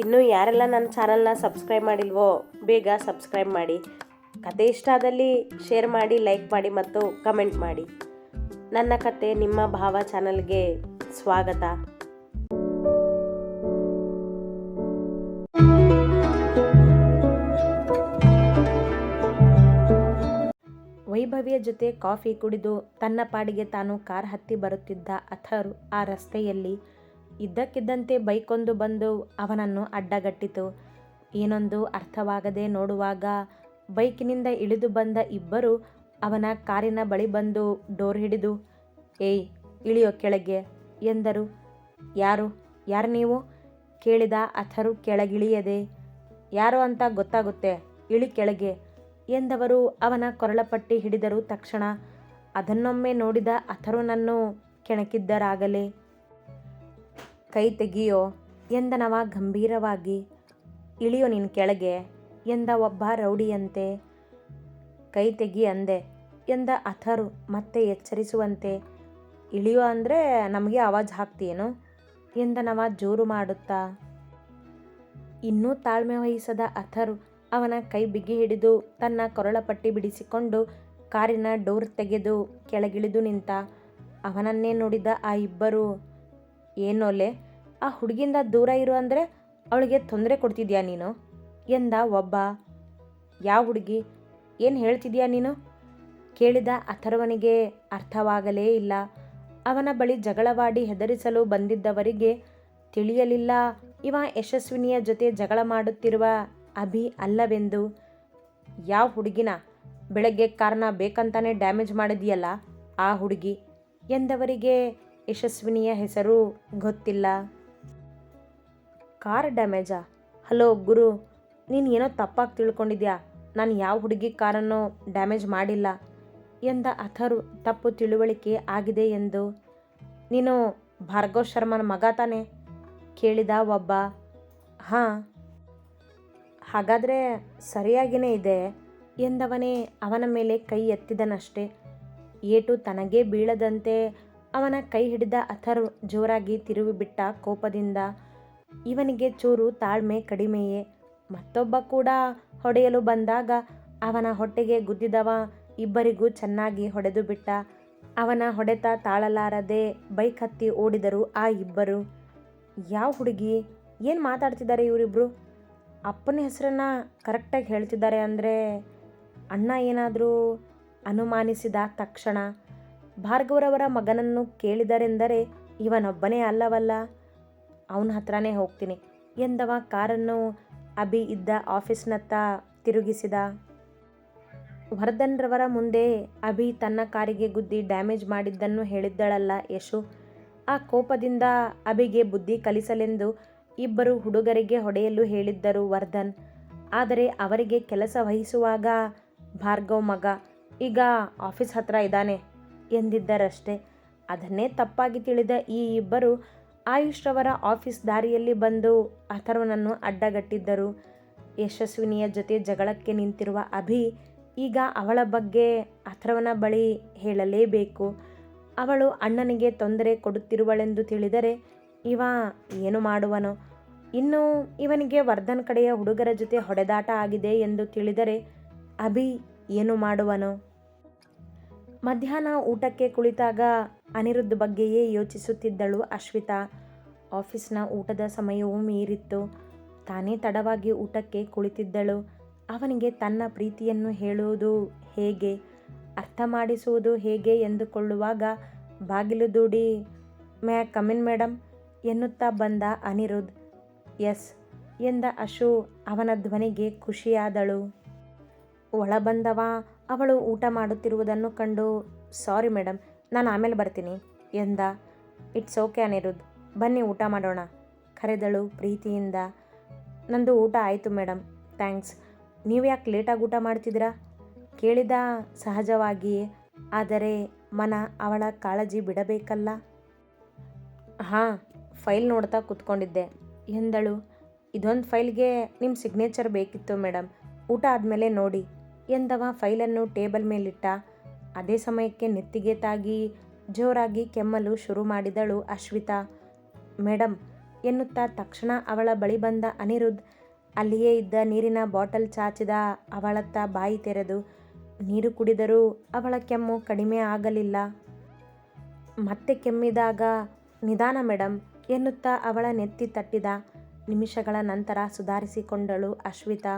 ಇನ್ನೂ ಯಾರೆಲ್ಲ ನನ್ನ ಚಾನಲ್ನ ಸಬ್ಸ್ಕ್ರೈಬ್ ಮಾಡಿಲ್ವೋ, ಬೇಗ ಸಬ್ಸ್ಕ್ರೈಬ್ ಮಾಡಿ. ಕತೆ ಇಷ್ಟ ಆದಲ್ಲಿ ಶೇರ್ ಮಾಡಿ, ಲೈಕ್ ಮಾಡಿ ಮತ್ತು ಕಮೆಂಟ್ ಮಾಡಿ. ನನ್ನ ಕತೆ ನಿಮ್ಮ ಭಾವ ಚಾನಲ್ಗೆ ಸ್ವಾಗತ. ವೈಭವಿಯ ಜೊತೆ ಕಾಫಿ ಕುಡಿದು ತನ್ನ ಪಾಡಿಗೆ ತಾನು ಕಾರ್ ಹತ್ತಿ ಬರುತ್ತಿದ್ದ ಅಥರ್ ಆ ರಸ್ತೆಯಲ್ಲಿ ಇದ್ದಕ್ಕಿದ್ದಂತೆ ಬೈಕೊಂದು ಬಂದು ಅವನನ್ನು ಅಡ್ಡಗಟ್ಟಿತು. ಏನೊಂದು ಅರ್ಥವಾಗದೆ ನೋಡುವಾಗ ಬೈಕಿನಿಂದ ಇಳಿದು ಬಂದ ಇಬ್ಬರು ಅವನ ಕಾರಿನ ಬಳಿ ಬಂದು ಡೋರ್ ಹಿಡಿದು, ಏಯ್, ಇಳಿಯೋ ಕೆಳಗೆ, ಎಂದರು. ಯಾರು? ಯಾರು ನೀವು? ಕೇಳಿದ ಅಥರು, ಕೆಳಗಿಳಿಯದೆ. ಯಾರು ಅಂತ ಗೊತ್ತಾಗುತ್ತೆ, ಇಳಿ ಕೆಳಗೆ, ಎಂದವರು ಅವನ ಕೊರಳಪಟ್ಟಿ ಹಿಡಿದರು ತಕ್ಷಣ ಅದನ್ನೊಮ್ಮೆ ನೋಡಿದ ಅಥರುನನ್ನು ಕೆಣಕಿದ್ದರಾಗಲೇ ಕೈ ತೆಗೆಯೋ, ಎಂದನವ ಗಂಭೀರವಾಗಿ. ಇಳಿಯೋ ನಿನ್ನ ಕೆಳಗೆ, ಎಂದ ಒಬ್ಬ ರೌಡಿಯಂತೆ. ಕೈ ತೆಗಿ ಅಂದೆ, ಎಂದ ಅಥರು ಮತ್ತೆ ಎಚ್ಚರಿಸುವಂತೆ. ಇಳಿಯೋ ಅಂದರೆ ನಮಗೆ ಆವಾಜ್ ಹಾಕ್ತೀಯೇನು? ಎಂದನವ ಜೋರು ಮಾಡುತ್ತಾ. ಇನ್ನೂ ತಾಳ್ಮೆ ವಹಿಸದ ಅಥರು ಅವನ ಕೈ ಬಿಗಿ ಹಿಡಿದು ತನ್ನ ಕೊರಳಪಟ್ಟಿ ಬಿಡಿಸಿಕೊಂಡು ಕಾರಿನ ಡೋರ್ ತೆಗೆದು ಕೆಳಗಿಳಿದು ನಿಂತ. ಅವನನ್ನೇ ನೋಡಿದ ಆ ಇಬ್ಬರು ಏನೋಲೆ ಆ ಹುಡುಗಿಂದ ದೂರ ಇರು ಅಂದರೆ ಅವಳಿಗೆ ತೊಂದರೆ ಕೊಡ್ತಿದ್ಯಾ ನೀನು? ಎಂದ ಒಬ್ಬ. ಯಾವ ಹುಡುಗಿ? ಏನು ಹೇಳ್ತಿದ್ಯಾ ನೀನು? ಕೇಳಿದ ಅಥರ್ವನಿಗೆ ಅರ್ಥವಾಗಲೇ ಇಲ್ಲ. ಅವನ ಬಳಿ ಜಗಳವಾಡಿ ಹೆದರಿಸಲು ಬಂದಿದ್ದವರಿಗೆ ತಿಳಿಯಲಿಲ್ಲ. ಇವ ಯಶಸ್ವಿನಿಯ ಜೊತೆ ಜಗಳ ಮಾಡುತ್ತಿರುವ ಅಭಿ ಅಲ್ಲವೆಂದು. ಯಾವ ಹುಡುಗಿನ? ಬೆಳಗ್ಗೆ ಕಾರಣ ಬೇಕಂತಾನೆ ಡ್ಯಾಮೇಜ್ ಮಾಡಿದೆಯಲ್ಲ ಆ ಹುಡುಗಿ? ಎಂದವರಿಗೆ ಯಶಸ್ವಿನಿಯ ಹೆಸರು ಗೊತ್ತಿಲ್ಲ. ಕಾರ್ ಡ್ಯಾಮೇಜಾ? ಹಲೋ ಗುರು, ನೀನು ಏನೋ ತಪ್ಪಾಗಿ ತಿಳ್ಕೊಂಡಿದ್ಯಾ? ನಾನು ಯಾವ ಹುಡುಗಿ ಕಾರನ್ನು ಡ್ಯಾಮೇಜ್ ಮಾಡಿಲ್ಲ? ಎಂದ ಅಥರು, ತಪ್ಪು ತಿಳುವಳಿಕೆ ಆಗಿದೆ ಎಂದು. ನೀನು ಭಾರ್ಗವ್ ಶರ್ಮನ ಮಗ ತಾನೆ? ಕೇಳಿದ ಒಬ್ಬ. ಹಾಂ. ಹಾಗಾದರೆ ಸರಿಯಾಗಿಯೇ ಇದೆ ಎಂದವನೇ ಅವನ ಮೇಲೆ ಕೈ ಎತ್ತಿದನಷ್ಟೇ. ಏಟು ತನಗೇ ಬೀಳದಂತೆ ಅವನ ಕೈ ಹಿಡಿದ ಅಥರ್ ಜೋರಾಗಿ ತಿರುವಿಬಿಟ್ಟ ಕೋಪದಿಂದ, ಇವನಿಗೆ ಚೂರು ತಾಳ್ಮೆ ಕಡಿಮೆಯೇ. ಮತ್ತೊಬ್ಬ ಕೂಡ ಹೊಡೆಯಲು ಬಂದಾಗ ಅವನ ಹೊಟ್ಟೆಗೆ ಗುದ್ದಿದವ. ಇಬ್ಬರಿಗೂ ಚೆನ್ನಾಗಿ ಹೊಡೆದು ಬಿಟ್ಟ. ಅವನ ಹೊಡೆತ ತಾಳಲಾರದೆ ಬೈಕ್ ಹತ್ತಿ ಓಡಿದರು ಆ ಇಬ್ಬರು. ಯಾವ ಹುಡುಗಿ? ಏನು ಮಾತಾಡ್ತಿದ್ದಾರೆ ಇವರಿಬ್ಬರು ಅಪ್ಪನ ಹೆಸರನ್ನ ಕರೆಕ್ಟಾಗಿ ಹೇಳ್ತಿದ್ದಾರೆ ಅಂದರೆ ಅಣ್ಣ ಏನಾದರೂ ಅನುಮಾನಿಸಿದ ತಕ್ಷಣ ಭಾರ್ಗವರವರ ಮಗನನ್ನು ಕೇಳಿದರೆಂದರೆ ಇವನೊಬ್ಬನೇ ಅಲ್ಲವಲ್ಲ? ಅವನ ಹತ್ರನೇ ಹೋಗ್ತೀನಿ ಎಂದವ ಕಾರನ್ನು ಅಭಿ ಇದ್ದ ಆಫೀಸ್ನತ್ತ ತಿರುಗಿಸಿದ. ವರ್ಧನ್ರವರ ಮುಂದೆ ಅಭಿ ತನ್ನ ಕಾರಿಗೆ ಗುದ್ದಿ ಡ್ಯಾಮೇಜ್ ಮಾಡಿದ್ದನ್ನು ಹೇಳಿದ್ದಳಲ್ಲ ಯಶು. ಆ ಕೋಪದಿಂದ ಅಭಿಗೆ ಬುದ್ಧಿ ಕಲಿಸಲೆಂದು ಇಬ್ಬರು ಹುಡುಗರಿಗೆ ಹೊಡೆಯಲು ಹೇಳಿದ್ದರು ವರ್ಧನ್ ಆದರೆ ಅವರಿಗೆ ಕೆಲಸ ವಹಿಸುವಾಗ ಭಾರ್ಗವ್ ಮಗ ಈಗ ಆಫೀಸ್ ಹತ್ರ ಇದ್ದಾನೆ. ಎಂದಿದ್ದರಷ್ಟೆ. ಅದನ್ನೇ ತಪ್ಪಾಗಿ ತಿಳಿದ ಈ ಇಬ್ಬರು ಆಯುಷ್ರವರ ಆಫೀಸ್ ದಾರಿಯಲ್ಲಿ ಬಂದು ಅಥರ್ವನನ್ನು ಅಡ್ಡಗಟ್ಟಿದ್ದರು. ಯಶಸ್ವಿನಿಯ ಜೊತೆ ಜಗಳಕ್ಕೆ ನಿಂತಿರುವ ಅಭಿ ಈಗ ಅವಳ ಬಗ್ಗೆ ಅಥರ್ವನ ಬಳಿ ಹೇಳಲೇಬೇಕು. ಅವಳು ಅಣ್ಣನಿಗೆ ತೊಂದರೆ ಕೊಡುತ್ತಿರುವಳೆಂದು ತಿಳಿದರೆ ಇವ ಏನು ಮಾಡುವನೋ? ಇನ್ನು ಇವನಿಗೆ ವರ್ಧನ್ ಕಡೆಯ ಹುಡುಗರ ಜೊತೆ ಹೊಡೆದಾಟ ಆಗಿದೆ ಎಂದು ತಿಳಿದರೆ ಅಭಿ ಏನು ಮಾಡುವನೋ? ಮಧ್ಯಾಹ್ನ ಊಟಕ್ಕೆ ಕುಳಿತಾಗ ಅನಿರುದ್ಧ ಬಗ್ಗೆಯೇ ಯೋಚಿಸುತ್ತಿದ್ದಳು ಅಶ್ವಿತಾ. ಆಫೀಸ್ನ ಊಟದ ಸಮಯವೂ ಮೀರಿತ್ತು. ತಾನೇ ತಡವಾಗಿ ಊಟಕ್ಕೆ ಕುಳಿತಿದ್ದಳು. ಅವನಿಗೆ ತನ್ನ ಪ್ರೀತಿಯನ್ನು ಹೇಳುವುದು ಹೇಗೆ, ಅರ್ಥ ಮಾಡಿಸುವುದು ಹೇಗೆ ಎಂದುಕೊಳ್ಳುವಾಗ ಬಾಗಿಲು ದೂಡಿ ಮ್ಯಾ ಕಮಿನ್ ಮೇಡಮ್ ಎನ್ನುತ್ತಾ ಬಂದ ಅನಿರುದ್ಧ. ಎಸ್ ಎಂದ ಅಶು ಅವನ ಧ್ವನಿಗೆ ಖುಷಿಯಾದಳು. ಒಳ ಬಂದವ ಅವಳು ಊಟ ಮಾಡುತ್ತಿರುವುದನ್ನು ಕಂಡು, ಸಾರಿ ಮೇಡಮ್ ನಾನು ಆಮೇಲೆ ಬರ್ತೀನಿ ಎಂದ. ಇಟ್ಸ್ ಓಕೆ ಅನಿರುದ್ಧ್, ಬನ್ನಿ ಊಟ ಮಾಡೋಣ ಕರೆದಳು ಪ್ರೀತಿಯಿಂದ. ನಂದು ಊಟ ಆಯಿತು ಮೇಡಮ್ ಥ್ಯಾಂಕ್ಸ್. ನೀವು ಯಾಕೆ ಲೇಟಾಗಿ ಊಟ ಮಾಡ್ತಿದ್ದೀರಾ? ಕೇಳಿದ ಸಹಜವಾಗಿಯೇ, ಆದರೆ ಮನ ಅವಳ ಕಾಳಜಿ ಬಿಡಬೇಕಲ್ಲ? ಹಾಂ, ಫೈಲ್ ನೋಡ್ತಾ ಕೂತ್ಕೊಂಡಿದ್ದೆ ಎಂದಳು. ಇದೊಂದು ಫೈಲ್ಗೆ ನಿಮ್ಮ ಸಿಗ್ನೇಚರ್ ಬೇಕಿತ್ತು ಮೇಡಮ್ ಊಟ ಆದಮೇಲೆ ನೋಡಿ ಎಂದವ ಫೈಲನ್ನು ಟೇಬಲ್ ಮೇಲಿಟ್ಟ. ಅದೇ ಸಮಯಕ್ಕೆ ನೆತ್ತಿಗೆ ತಾಗಿ ಜೋರಾಗಿ ಕೆಮ್ಮಲು ಶುರು ಮಾಡಿದಳು ಅಶ್ವಿತಾ. ಮೇಡಮ್ ಎನ್ನುತ್ತಾ ತಕ್ಷಣ ಅವಳ ಬಳಿ ಬಂದ ಅನಿರುದ್ಧ್. ಅಲ್ಲಿಯೇ ಇದ್ದ ನೀರಿನ ಬಾಟಲ್ ಚಾಚಿದ ಅವಳತ್ತ ಬಾಯಿ ತೆರೆದು, ನೀರು ಕುಡಿದರೂ ಅವಳ ಕೆಮ್ಮು ಕಡಿಮೆ ಆಗಲಿಲ್ಲ. ಮತ್ತೆ ಕೆಮ್ಮಿದಾಗ ನಿಧಾನ ಮೇಡಮ್ ಎನ್ನುತ್ತಾ ಅವಳ ನೆತ್ತಿ ತಟ್ಟಿದ. ನಿಮಿಷಗಳ ನಂತರ ಸುಧಾರಿಸಿಕೊಂಡಳು ಅಶ್ವಿತಾ.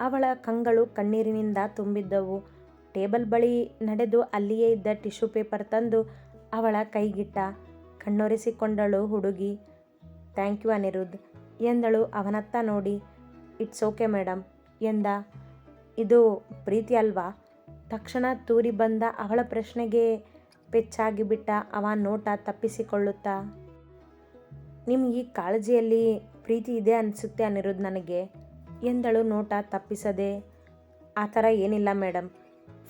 ಅವಳ ಕಂಗಳು ಕಣ್ಣೀರಿನಿಂದ ತುಂಬಿದ್ದವು. ಟೇಬಲ್ ಬಳಿ ನಡೆದು ಅಲ್ಲಿಯೇ ಇದ್ದ ಟಿಶ್ಯೂ ಪೇಪರ್ ತಂದು ಅವಳ ಕೈಗಿಟ್ಟ. ಕಣ್ಣೊರೆಸಿಕೊಂಡಳು ಹುಡುಗಿ. ಥ್ಯಾಂಕ್ ಯು ಅನಿರುದ್ ಎಂದಳು ಅವನತ್ತ ನೋಡಿ. ಇಟ್ಸ್ ಓಕೆ ಮೇಡಮ್ ಎಂದ. ಇದು ಪ್ರೀತಿ ಅಲ್ವಾ? ತಕ್ಷಣ ತೂರಿ ಬಂದ ಅವಳ ಪ್ರಶ್ನೆಗೆ ಪೆಚ್ಚಾಗಿಬಿಟ್ಟ ಅವ ನೋಟ ತಪ್ಪಿಸಿಕೊಳ್ಳುತ್ತಾ. ನಿಮ್ಗೆ ಈ ಕಾಳಜಿಯಲ್ಲಿ ಪ್ರೀತಿ ಇದೆ ಅನಿಸುತ್ತೆ ಅನಿರುದ್ ನನಗೆ. ಎಂದಳು ನೋಟ ತಪ್ಪಿಸದೆ, ಆ ಥರ ಏನಿಲ್ಲ ಮೇಡಮ್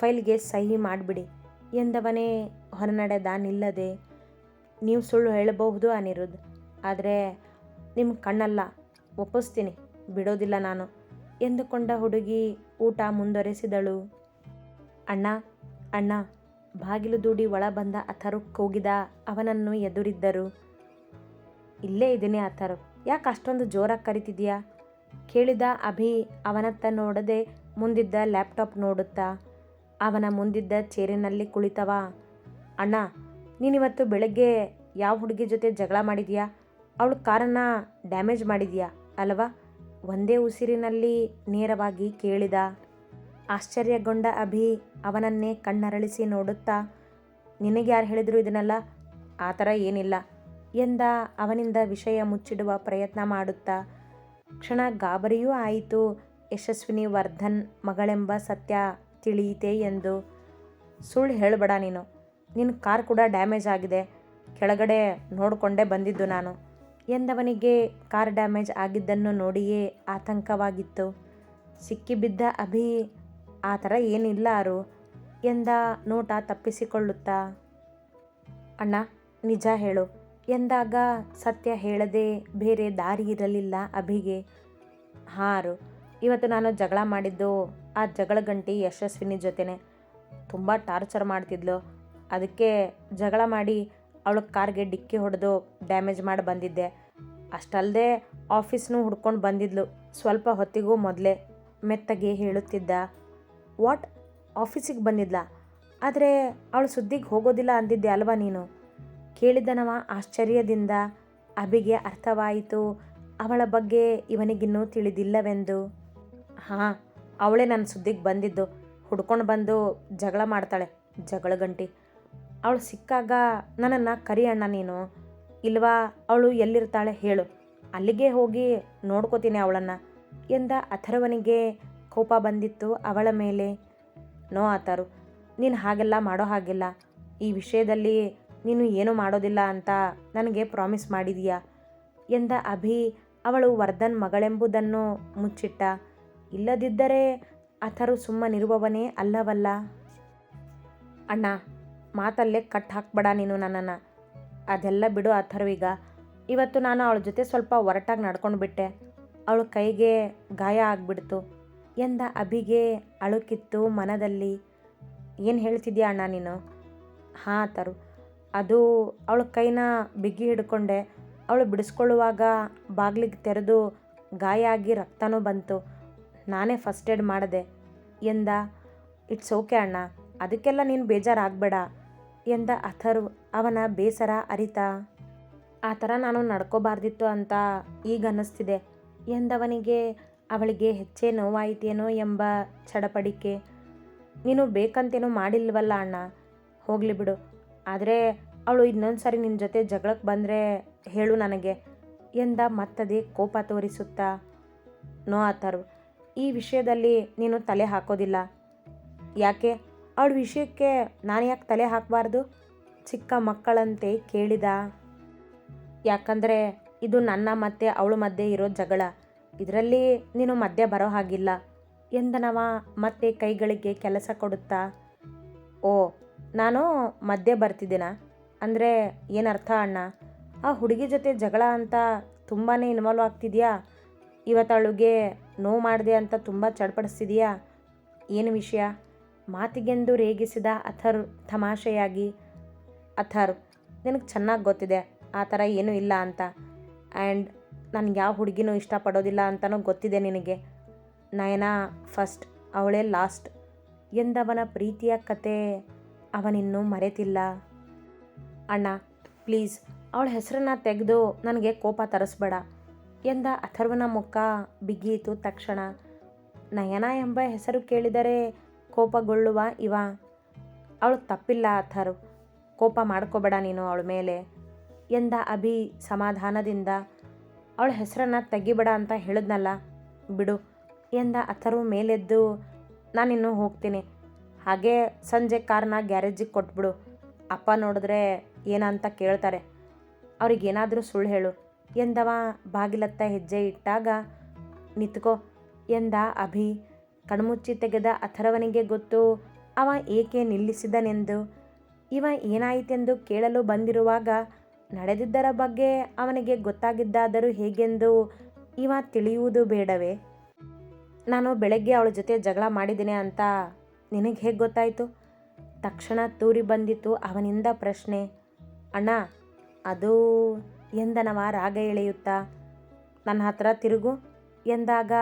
ಫೈಲ್ಗೆ ಸಹಿ ಮಾಡಿಬಿಡಿ ಎಂದವನೇ ಹೊರನಡೆದ ನಿಲ್ಲದೆ, ನೀವು ಸುಳ್ಳು ಹೇಳಬಹುದು ಅನಿರುದ್ಧ್ ಆದರೆ ನಿಮ್ಮ ಕಣ್ಣಲ್ಲ, ಒಪ್ಪಿಸ್ತೀನಿ, ಬಿಡೋದಿಲ್ಲ ನಾನು ಎಂದುಕೊಂಡ ಹುಡುಗಿ ಊಟ ಮುಂದುವರೆಸಿದಳು. ಅಣ್ಣ ಅಣ್ಣ, ಬಾಗಿಲು ದೂಡಿ ಒಳ ಬಂದ ಅಥರು ಕೂಗಿದ ಅವನನ್ನು ಎದುರಿದ್ದರು. ಇಲ್ಲೇ ಇದ್ದೀನಿ ಅಥರು, ಯಾಕೆ ಅಷ್ಟೊಂದು ಜೋರಾಗಿ ಕರಿತಿದ್ಯಾ ಕೇಳಿದ ಅಭಿ ಅವನತ್ತ ನೋಡದೆ ಮುಂದಿದ್ದ ಲ್ಯಾಪ್ಟಾಪ್ ನೋಡುತ್ತಾ, ಅವನ ಮುಂದಿದ್ದ ಚೇರಿನಲ್ಲಿ ಕುಳಿತವ. ಅಣ್ಣ, ನೀನಿವತ್ತು ಬೆಳಗ್ಗೆ ಯಾವ ಹುಡುಗಿ ಜೊತೆ ಜಗಳ ಮಾಡಿದೀಯಾ? ಅವಳು ಕಾರನ್ನು ಡ್ಯಾಮೇಜ್ ಮಾಡಿದೀಯಾ ಅಲ್ವಾ? ಒಂದೇ ಉಸಿರಿನಲ್ಲಿ ನೇರವಾಗಿ ಕೇಳಿದ. ಆಶ್ಚರ್ಯಗೊಂಡ ಅಭಿ ಅವನನ್ನೇ ಕಣ್ಣರಳಿಸಿ ನೋಡುತ್ತಾ, ನಿನಗೆ ಯಾರು ಹೇಳಿದ್ರು ಇದನ್ನೆಲ್ಲ? ಆ ಥರ ಏನಿಲ್ಲ ಎಂದ ಅವನಿಂದ ವಿಷಯ ಮುಚ್ಚಿಡುವ ಪ್ರಯತ್ನ ಮಾಡುತ್ತಾ ಕ್ಷಣ ಗಾಬರಿಯೂ ಆಯಿತು. ಯಶಸ್ವಿನಿ ವರ್ಧನ್ ಮಗಳೆಂಬ ಸತ್ಯ ತಿಳಿಯಿತೆ ಎಂದು. ಸುಳ್ಳು ಹೇಳಬೇಡ ನೀನು. ನಿನ್ನ ಕಾರ್ ಕೂಡ ಡ್ಯಾಮೇಜ್ ಆಗಿದೆ. ಕೆಳಗಡೆ ನೋಡಿಕೊಂಡೇ ಬಂದಿದ್ದು ನಾನು. ಎಂದವನಿಗೆ ಕಾರ್ ಡ್ಯಾಮೇಜ್ ಆಗಿದ್ದನ್ನು ನೋಡಿಯೇ ಆತಂಕವಾಗಿತ್ತು. ಸಿಕ್ಕಿಬಿದ್ದ ಅಭಿ, ಆ ಥರ ಏನಿಲ್ಲ ಅರು ಎಂದ ನೋಟ ತಪ್ಪಿಸಿಕೊಳ್ಳುತ್ತಾ. ಅಣ್ಣ, ನಿಜ ಹೇಳು. ಎಂದಾಗ ಸತ್ಯ ಹೇಳದೆ ಬೇರೆ ದಾರಿ ಇರಲಿಲ್ಲ ಅಭಿಗೆ. ಹಾರು, ಇವತ್ತು ನಾನು ಜಗಳ ಮಾಡಿದ್ದು ಆ ಜಗಳ ಗಂಟಿ ಯಶಸ್ವಿನಿ ಜೊತೆನೆ. ತುಂಬ ಟಾರ್ಚರ್ ಮಾಡ್ತಿದ್ಲು. ಅದಕ್ಕೆ ಜಗಳ ಮಾಡಿ ಅವಳ ಕಾರ್ಗೆ ಡಿಕ್ಕಿ ಹೊಡೆದು ಡ್ಯಾಮೇಜ್ ಮಾಡಿ ಬಂದಿದ್ದೆ. ಅಷ್ಟಲ್ಲದೆ ಆಫೀಸ್ನೂ ಹುಡ್ಕೊಂಡು ಬಂದಿದ್ಲು. ಸ್ವಲ್ಪ ಹೊತ್ತಿಗೂ ಮೊದಲೇ ಮೆತ್ತಗೆ ಹೇಳುತ್ತಿದ್ದ. ವಾಟ್? ಆಫೀಸಿಗೆ ಬಂದಿದ್ಲಾ? ಆದರೆ ಅವಳು ಸುದ್ದಿಗೆ ಹೋಗೋದಿಲ್ಲ ಅಂದಿದ್ದೆ ಅಲ್ವಾ ನೀನು? ಕೇಳಿದನವ ಆಶ್ಚರ್ಯದಿಂದ. ಅಭಿಗೆ ಅರ್ಥವಾಯಿತು, ಅವಳ ಬಗ್ಗೆ ಇವನಿಗಿನ್ನೂ ತಿಳಿದಿಲ್ಲವೆಂದು. ಹಾಂ, ಅವಳೇ ನನ್ನ ಸುದ್ದಿಗೆ ಬಂದಿದ್ದು. ಹುಡ್ಕೊಂಡು ಬಂದು ಜಗಳ ಮಾಡ್ತಾಳೆ, ಜಗಳ ಗಂಟಿ. ಅವಳು ಸಿಕ್ಕಾಗ ನನ್ನನ್ನು ಕರಿ ಅಣ್ಣ ನೀನು. ಇಲ್ವಾ, ಅವಳು ಎಲ್ಲಿರ್ತಾಳೆ ಹೇಳು. ಅಲ್ಲಿಗೆ ಹೋಗಿ ನೋಡ್ಕೋತೀನಿ ಅವಳನ್ನು ಎಂದ ಅಥರ್ವನಿಗೆ ಕೋಪ ಬಂದಿತ್ತು ಅವಳ ಮೇಲೆ. ನೋ ಆತರು ನೀನು ಹಾಗೆಲ್ಲ ಮಾಡೋ ಹಾಗಿಲ್ಲ. ಈ ವಿಷಯದಲ್ಲಿ ನೀನು ಏನೂ ಮಾಡೋದಿಲ್ಲ ಅಂತ ನನಗೆ ಪ್ರಾಮಿಸ್ ಮಾಡಿದೀಯಾ? ಎಂದ ಅಭಿ. ಅವಳು ವರ್ಧನ್ ಮಗಳೆಂಬುದನ್ನು ಮುಚ್ಚಿಟ್ಟ. ಇಲ್ಲದಿದ್ದರೆ ಅಥರು ಸುಮ್ಮನಿರುವವನೇ ಅಲ್ಲವಲ್ಲ? ಅಣ್ಣ, ಮಾತಲ್ಲೇ ಕಟ್ ಹಾಕ್ಬೇಡ ನೀನು ನನ್ನನ್ನು. ಅದೆಲ್ಲ ಬಿಡು ಅಥರ್ವೀಗ ಇವತ್ತು ನಾನು ಅವಳ ಜೊತೆ ಸ್ವಲ್ಪ ಒರಟಾಗಿ ನಡ್ಕೊಂಡು ಬಿಟ್ಟೆ. ಅವಳ ಕೈಗೆ ಗಾಯ ಆಗಿಬಿಡ್ತು. ಎಂದ ಅಭಿಗೆ ಅಳುಕಿತ್ತು ಮನದಲ್ಲಿ. ಏನು ಹೇಳ್ತಿದ್ಯಾ ಅಣ್ಣ ನೀನು? ಹಾಂ ತರು ಅದು ಅವಳ ಕೈನ ಬಿಗಿ ಹಿಡ್ಕೊಂಡೆ. ಅವಳು ಬಿಡಿಸ್ಕೊಳ್ಳುವಾಗ ಬಾಗಿಲಿಗೆ ತೆರೆದು ಗಾಯ ಆಗಿ ರಕ್ತನೂ ಬಂತು. ನಾನೇ ಫಸ್ಟ್ ಏಡ್ ಮಾಡಿದೆ. ಎಂದ ಇಟ್ಸ್ ಓಕೆ ಅಣ್ಣ. ಅದಕ್ಕೆಲ್ಲ ನೀನು ಬೇಜಾರಾಗಬೇಡ ಎಂದ ಅಥರ್ವ್ ಅವನ ಬೇಸರ ಅರಿತ. ಆ ಥರ ನಾನು ನಡ್ಕೋಬಾರ್ದಿತ್ತು ಅಂತ ಈಗ ಅನ್ನಿಸ್ತಿದೆ ಎಂದವನಿಗೆ, ಅವಳಿಗೆ ಹೆಚ್ಚೇ ನೋವಾಯಿತೇನೋ ಎಂಬ ಚಡಪಡಿಕೆ. ನೀನು ಬೇಕಂತೇನೂ ಮಾಡಿಲ್ವಲ್ಲ ಅಣ್ಣ. ಹೋಗಲಿ ಬಿಡು. ಆದರೆ ಅವಳು ಇನ್ನೊಂದು ಸಾರಿ ನಿನ್ನ ಜೊತೆ ಜಗಳಕ್ಕೆ ಬಂದರೆ ಹೇಳು ನನಗೆ. ಎಂದ ಮತ್ತದೇ ಕೋಪ ತೋರಿಸುತ್ತಾ, ನೋ ಆತರು ಈ ವಿಷಯದಲ್ಲಿ ನೀನು ತಲೆ ಹಾಕೋದಿಲ್ಲ. ಯಾಕೆ? ಅವಳ ವಿಷಯಕ್ಕೆ ನಾನು ಯಾಕೆ ತಲೆ ಹಾಕಬಾರ್ದು? ಚಿಕ್ಕ ಮಕ್ಕಳಂತೆ ಕೇಳಿದ. ಯಾಕಂದರೆ ಇದು ನನ್ನ ಮತ್ತು ಅವಳ ಮಧ್ಯೆ ಇರೋ ಜಗಳ. ಇದರಲ್ಲಿ ನೀನು ಮಧ್ಯೆ ಬರೋ ಹಾಗಿಲ್ಲ. ಎಂದನವ ಮತ್ತೆ ಕೈಗಳಿಗೆ ಕೆಲಸ ಕೊಡುತ್ತಾ, ಓ ನಾನು ಮಧ್ಯೆ ಬರ್ತಿದ್ದೀನಾ. ಅಂದರೆ ಏನರ್ಥ ಅಣ್ಣ? ಆ ಹುಡುಗಿ ಜೊತೆ ಜಗಳ ಅಂತ ತುಂಬಾ ಇನ್ವಾಲ್ವ್ ಆಗ್ತಿದೆಯಾ? ಇವತ್ತು ಅವಳಿಗೆ ನೋವು ಮಾಡಿದೆ ಅಂತ ತುಂಬ ಚಡ್ಪಡಿಸ್ತಿದೆಯಾ? ಏನು ವಿಷಯ? ಮಾತಿಗೆಂದು ರೇಗಿಸಿದ ಅಥರ್ ತಮಾಷೆಯಾಗಿ, ಅಥರ್, ನಿನಗೆ ಚೆನ್ನಾಗಿ ಗೊತ್ತಿದೆ, ಆ ಥರ ಏನೂ ಇಲ್ಲ ಅಂತ. ಆ್ಯಂಡ್ ನನಗೆ ಯಾವ ಹುಡುಗಿನೂ ಇಷ್ಟಪಡೋದಿಲ್ಲ ಅಂತಲೂ ಗೊತ್ತಿದೆ ನಿನಗೆ. ನಯನ, ಫಸ್ಟ್, ಅವಳೇ ಲಾಸ್ಟ್ ಎಂದವನ ಪ್ರೀತಿಯ ಕತೆ ಅವನಿನ್ನೂ ಮರೆತಿಲ್ಲ. ಅಣ್ಣ, ಪ್ಲೀಸ್, ಅವಳ ಹೆಸರನ್ನ ತೆಗೆದು ನನಗೆ ಕೋಪ ತರಿಸ್ಬೇಡ ಎಂದ ಅಥರ್ವನ ಮುಖ ಬಿಗಿಯಿತು ತಕ್ಷಣ. ನಯನ ಎಂಬ ಹೆಸರು ಕೇಳಿದರೆ ಕೋಪಗೊಳ್ಳುವ ಇವ? ಅವಳು ತಪ್ಪಿಲ್ಲ ಅಥರು, ಕೋಪ ಮಾಡ್ಕೋಬೇಡ ನೀನು ಅವಳ ಮೇಲೆ ಎಂದ ಅಭಿ ಸಮಾಧಾನದಿಂದ. ಅವಳ ಹೆಸರನ್ನು ತೆಗಿಬೇಡ ಅಂತ ಹೇಳಿದ್ನಲ್ಲ, ಬಿಡು ಎಂದ ಅಥರು ಮೇಲೆದ್ದು. ನಾನಿನ್ನೂ ಹೋಗ್ತೀನಿ ಹಾಗೆ ಸಂಜೆ ಕಾರ್ನ ಗ್ಯಾರೇಜಿಗೆ ಕೊಟ್ಬಿಡು. ಅಪ್ಪ ನೋಡಿದ್ರೆ ಏನಂತ ಕೇಳ್ತಾರೆ. ಅವ್ರಿಗೇನಾದರೂ ಸುಳ್ಳು ಹೇಳು. ಎಂದವ ಬಾಗಿಲತ್ತ ಹೆಜ್ಜೆ ಇಟ್ಟಾಗ ನಿತ್ಕೋ. ಎಂದ ಅಭಿ, ಕಣ್ಮುಚ್ಚಿ ತೆಗೆದ ಅಥರವನಿಗೆ ಗೊತ್ತು, ಅವ ಏಕೆ ನಿಲ್ಲಿಸಿದನೆಂದು. ಇವ ಏನಾಯಿತೆಂದು ಕೇಳಲು ಬಂದಿರುವಾಗ ನಡೆದಿದ್ದರ ಬಗ್ಗೆ ಅವನಿಗೆ ಗೊತ್ತಾಗಿದ್ದಾದರೂ ಹೇಗೆಂದು ಇವ ತಿಳಿಯುವುದು ಬೇಡವೇ. ನಾನು ಬೆಳಗ್ಗೆ ಅವಳ ಜೊತೆ ಜಗಳ ಮಾಡಿದ್ದೀನಿ ಅಂತ ನಿನಗೆ ಹೇಗೆ ಗೊತ್ತಾಯಿತು? ತಕ್ಷಣ ತೂರಿ ಬಂದಿತು ಅವನಿಂದ ಪ್ರಶ್ನೆ, ಅಣ್ಣ, ಅದು ಎಂದನವ ರಾಗ ಎಳೆಯುತ್ತಾ? ನನ್ನ ಹತ್ರ ತಿರುಗು. ಎಂದಾಗ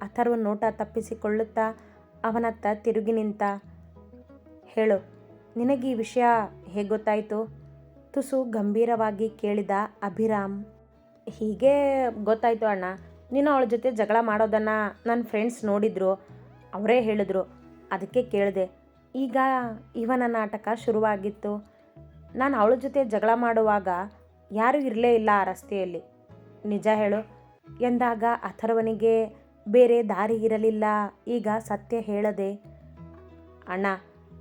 ಅಥರ್ವ ನೋಟ ತಪ್ಪಿಸಿಕೊಳ್ಳುತ್ತಾ ಅವನತ್ತ ತಿರುಗಿ ನಿಂತ, ಹೇಳು, ನಿನಗೆ ಈ ವಿಷಯ ಹೇಗೆ ಗೊತ್ತಾಯಿತು? ತುಸು ಗಂಭೀರವಾಗಿ ಕೇಳಿದ ಅಭಿರಾಮ್, ಹೀಗೆ ಗೊತ್ತಾಯಿತು ಅಣ್ಣ, ನೀನು ಅವಳ ಜೊತೆ ಜಗಳ ಮಾಡೋದನ್ನು ನನ್ನ ಫ್ರೆಂಡ್ಸ್ ನೋಡಿದ್ರು, ಅವರೇ ಹೇಳಿದ್ರು. ಅದಕ್ಕೆ ಕೇಳಿದೆ, ಈಗ ಇವನ ನಾಟಕ ಶುರುವಾಗಿತ್ತು. ನಾನು ಅವಳ ಜೊತೆ ಜಗಳ ಮಾಡುವಾಗ ಯಾರೂ ಇರಲೇ ಇಲ್ಲ ಆ ರಸ್ತೆಯಲ್ಲಿ. ನಿಜ ಹೇಳು. ಎಂದಾಗ ಅಥರ್ವನಿಗೆ ಬೇರೆ ದಾರಿ ಇರಲಿಲ್ಲ. ಈಗ ಸತ್ಯ ಹೇಳದೆ, ಅಣ್ಣ,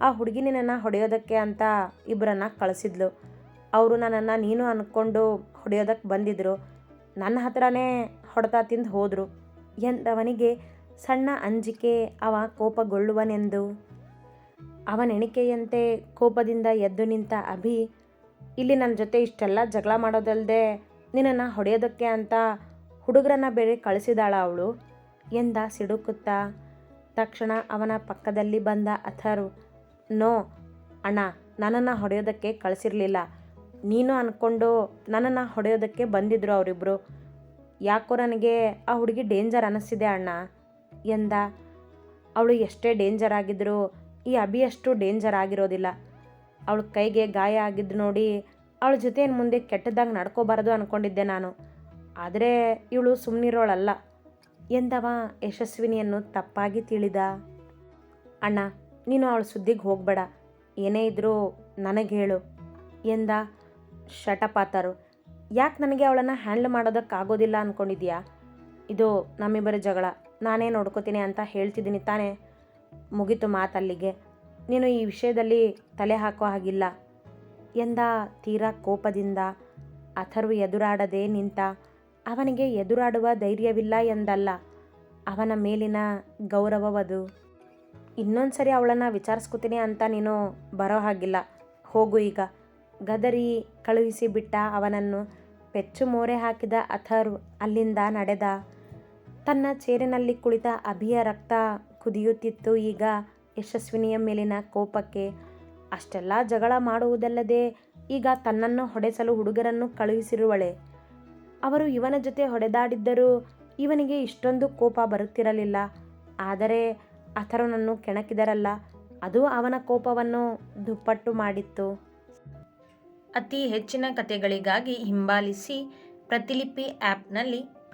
ಆ ಹುಡುಗಿ ಹೊಡೆಯೋದಕ್ಕೆ ಅಂತ ಇಬ್ಬರನ್ನ ಕಳಿಸಿದ್ಲು. ಅವರು ನನ್ನನ್ನು ನೀನು ಅಂದ್ಕೊಂಡು ಹೊಡೆಯೋದಕ್ಕೆ ಬಂದಿದ್ದರು ನನ್ನ ಹತ್ರನೇ ಹೊಡೆತ ತಿಂದು ಹೋದರು. ಎಂದವನಿಗೆ ಸಣ್ಣ ಅಂಜಿಕೆ ಅವ ಕೋಪಗೊಳ್ಳುವನೆಂದು. ಅವನೆಣಿಕೆಯಂತೆ ಕೋಪದಿಂದ ಎದ್ದು ನಿಂತ ಅಭಿ, ಇಲ್ಲಿ ನನ್ನ ಜೊತೆ ಇಷ್ಟೆಲ್ಲ ಜಗಳ ಮಾಡೋದಲ್ಲದೆ ನಿನ್ನನ್ನು ಹೊಡೆಯೋದಕ್ಕೆ ಅಂತ ಹುಡುಗರನ್ನ ಬೇರೆ ಕಳಿಸಿದಾಳ ಅವಳು ಎಂದ ಸಿಡುಕುತ್ತಾ. ತಕ್ಷಣ ಅವನ ಪಕ್ಕದಲ್ಲಿ ಬಂದ ಅಥರು, ನೋ ಅಣ್ಣ, ನನ್ನನ್ನು ಹೊಡೆಯೋದಕ್ಕೆ ಕಳಿಸಿರಲಿಲ್ಲ. ನೀನು ಅಂದ್ಕೊಂಡು ನನ್ನನ್ನು ಹೊಡೆಯೋದಕ್ಕೆ ಬಂದಿದ್ರು ಅವರಿಬ್ಬರು ಯಾಕೋ ನನಗೆ ಆ ಹುಡುಗಿ ಡೇಂಜರ್ ಅನ್ನಿಸ್ತಿದೆ ಅಣ್ಣ. ಎಂದ, ಅವಳು ಎಷ್ಟೇ ಡೇಂಜರ್ ಆಗಿದ್ದರೂ ಈ ಅಭಿಯಷ್ಟು ಡೇಂಜರ್ ಆಗಿರೋದಿಲ್ಲ. ಅವಳ ಕೈಗೆ ಗಾಯ ಆಗಿದ್ದು ನೋಡಿ ಅವಳ ಜೊತೆ ಮುಂದೆ ಕೆಟ್ಟದಾಗ ನಡ್ಕೋಬಾರ್ದು ಅಂದ್ಕೊಂಡಿದ್ದೆ ನಾನು. ಆದರೆ ಇವಳು ಸುಮ್ಮನಿರೋಳಲ್ಲ ಎಂದವ ಯಶಸ್ವಿನಿಯನ್ನು ತಪ್ಪಾಗಿ ತಿಳಿದ. ಅಣ್ಣ, ನೀನು ಅವಳ ಸುದ್ದಿಗೆ ಹೋಗಬೇಡ. ಏನೇ ಇದ್ದರೂ ನನಗೆ ಹೇಳು, ಎಂದ ಶಟಪಾತರು. ಯಾಕೆ ನನಗೆ ಅವಳನ್ನು ಹ್ಯಾಂಡ್ಲ್ ಮಾಡೋದಕ್ಕಾಗೋದಿಲ್ಲ ಅಂದ್ಕೊಂಡಿದ್ಯಾ ಇದು ನಮ್ಮಿಬ್ಬರ ಜಗಳ. ನಾನೇ ನೋಡ್ಕೋತೀನಿ ಅಂತ ಹೇಳ್ತಿದ್ದೀನಿ ತಾನೇ. ಮುಗೀತು ಮಾತಲ್ಲಿಗೆ. ನೀನು ಈ ವಿಷಯದಲ್ಲಿ ತಲೆ ಹಾಕೋ ಹಾಗಿಲ್ಲ. ಎಂದ ತೀರಾ ಕೋಪದಿಂದ ಅಥರ್ವ ಎದುರಾಡದೆ ನಿಂತ, ಅವನಿಗೆ ಎದುರಾಡುವ ಧೈರ್ಯವಿಲ್ಲ ಎಂದಲ್ಲ, ಅವನ ಮೇಲಿನ ಗೌರವವದು. ಇನ್ನೊಂದು ಸರಿ ಅವಳನ್ನು ವಿಚಾರಿಸ್ಕೊತೀನಿ ಅಂತ ನೀನು ಬರೋ ಹಾಗಿಲ್ಲ. ಹೋಗು ಈಗ. ಗದರಿ ಕಳುಹಿಸಿ ಬಿಟ್ಟ ಅವನನ್ನು ಪೆಚ್ಚು ಮೋರೆ ಹಾಕಿದ ಅಥರ್ವ್ ಅಲ್ಲಿಂದ ನಡೆದ ತನ್ನ ಚೇರಿನಲ್ಲಿ ಕುಳಿತ ಅಭಿಯ ರಕ್ತ ಕುದಿಯುತ್ತಿತ್ತು. ಈಗ ಯಶಸ್ವಿನಿಯ ಮೇಲಿನ ಕೋಪಕ್ಕೆ ಅಷ್ಟೆಲ್ಲ ಜಗಳ ಮಾಡುವುದಲ್ಲದೆ ಈಗ ತನ್ನನ್ನು ಹೊಡೆಸಲು ಹುಡುಗರನ್ನು ಕಳುಹಿಸಿರುವಳೆ. ಅವರು ಇವನ ಜೊತೆ ಹೊಡೆದಾಡಿದ್ದರೂ ಇವನಿಗೆ ಇಷ್ಟೊಂದು ಕೋಪ ಬರುತ್ತಿರಲಿಲ್ಲ. ಆದರೆ ಅಥರನನ್ನು ಕೆಣಕಿದರಲ್ಲ, ಅದು ಅವನ ಕೋಪವನ್ನು ದುಪ್ಪಟ್ಟು ಮಾಡಿತ್ತು. ಅತಿ ಹೆಚ್ಚಿನ ಕಥೆಗಳಿಗಾಗಿ ಹಿಂಬಾಲಿಸಿ ಪ್ರತಿಲಿಪಿ ಆ್ಯಪ್ನಲ್ಲಿ